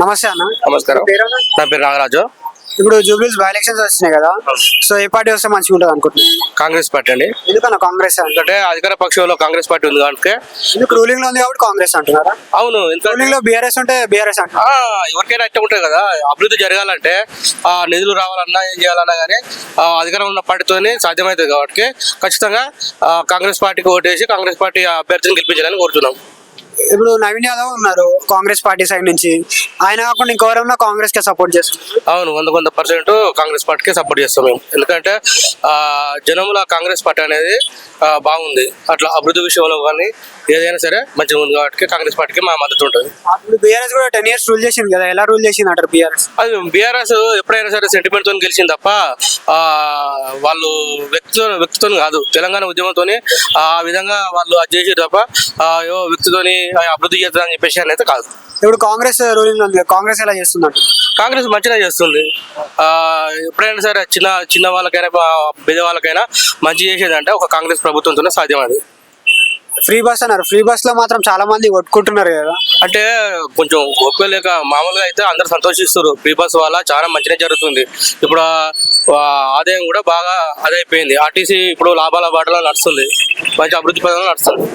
నమస్తే అన్న. నమస్కారం? నా పేరు నాగరాజు ఇప్పుడు జూబ్లీస్ బై ఎలక్షన్స్ వచ్చినాయి కదా సో ఏ పార్టీ వస్తే మంచిగా ఉంటుంది అనుకుంటున్నాను కాంగ్రెస్ పార్టీ అండి. ఎందుకన్నా కాంగ్రెస్ అంటే అధికార పక్షంలో కాంగ్రెస్ పార్టీ ఉంది కనుక ఎందుకు రూలింగ్లో ఉంది కాబట్టి కాంగ్రెస్ అంటున్నారా? అవును రూలింగ్లో బీఆర్ఎస్ ఉంటే బీఆర్ఎస్ అంటారు ఆ, ఎవరికైనా ఇట్లా ఉంటుంది కదా. అభివృద్ధి జరగాలంటే ఆ నిధులు రావాలన్నా ఏం చేయాలన్నా కానీ ఆ, అధికారం ఉన్న పార్టీతోనే సాధ్యమవుతుంది కాబట్టి ఖచ్చితంగా కాంగ్రెస్ పార్టీకి ఓటేసి కాంగ్రెస్ పార్టీ అభ్యర్థిని గెలిపించాలని కోరుతున్నాం. ఇప్పుడు నవీన్ యాదవ్ ఉన్నారు. కాంగ్రెస్ పార్టీ సైడ్ నుంచి. ఆయన కాకుండా ఇంకెవరైనా కాంగ్రెస్కి సపోర్ట్ చేస్తున్నారు అవును వంద వంద పర్సెంట్ కాంగ్రెస్ పార్టీకి సపోర్ట్ చేస్తాం మేము. ఎందుకంటే ఆ, జనముల కాంగ్రెస్ పార్టీ అనేది బాగుంది. అట్లా అభివృద్ధి విషయంలో కానీ ఏదైనా సరే మంచిగా ఉంది కాబట్టి కాంగ్రెస్ పార్టీకి మా మద్దతు ఉంటుంది. బీఆర్ఎస్ కూడా టెన్ ఇయర్స్ రూల్ చేసింది కదా ఎలా రూల్ చేసింది అంటారు బీఆర్ఎస్? అది బీఆర్ఎస్ ఎప్పుడైనా సరే సెంటిమెంట్తో గెలిచింది తప్ప ఆ, వాళ్ళు వ్యక్తితో వ్యక్తితో కాదు తెలంగాణ ఉద్యమంతో ఆ విధంగా వాళ్ళు అది చేసారు తప్ప వ్యక్తితోని అభివృద్ధి చేస్తారని చెప్పేసి అనేది కాదు. ఇప్పుడు కాంగ్రెస్ రూలింగ్ ఉంది కదా, కాంగ్రెస్ ఎలా చేస్తుందంట? కాంగ్రెస్ మంచిగా చేస్తుంది. ఆ, ఎప్పుడైనా సరే చిన్న చిన్న వాళ్ళకైనా బా- పేద వాళ్ళకైనా మంచి చేసేదంటే. ఒక కాంగ్రెస్ ప్రభుత్వంతోనే సాధ్యం అది. ఫ్రీ బస్ అన్నారు. ఫ్రీ బస్లో మాత్రం చాలా మంది కొట్టుకుంటున్నారు కదా. అంటే కొంచెం ఓపిక లేక మామూలుగా అయితే అందరు సంతోషిస్తారు ఫ్రీ బస్ వల్ల చాలా మంచిగా జరుగుతుంది. ఇప్పుడు ఆ, ఆదాయం కూడా బాగా అదైపోయింది. ఆర్టీసీ ఇప్పుడు లాభాల బాటలో నడుస్తుంది. మంచి అభివృద్ధి పదంలో నడుస్తుంది.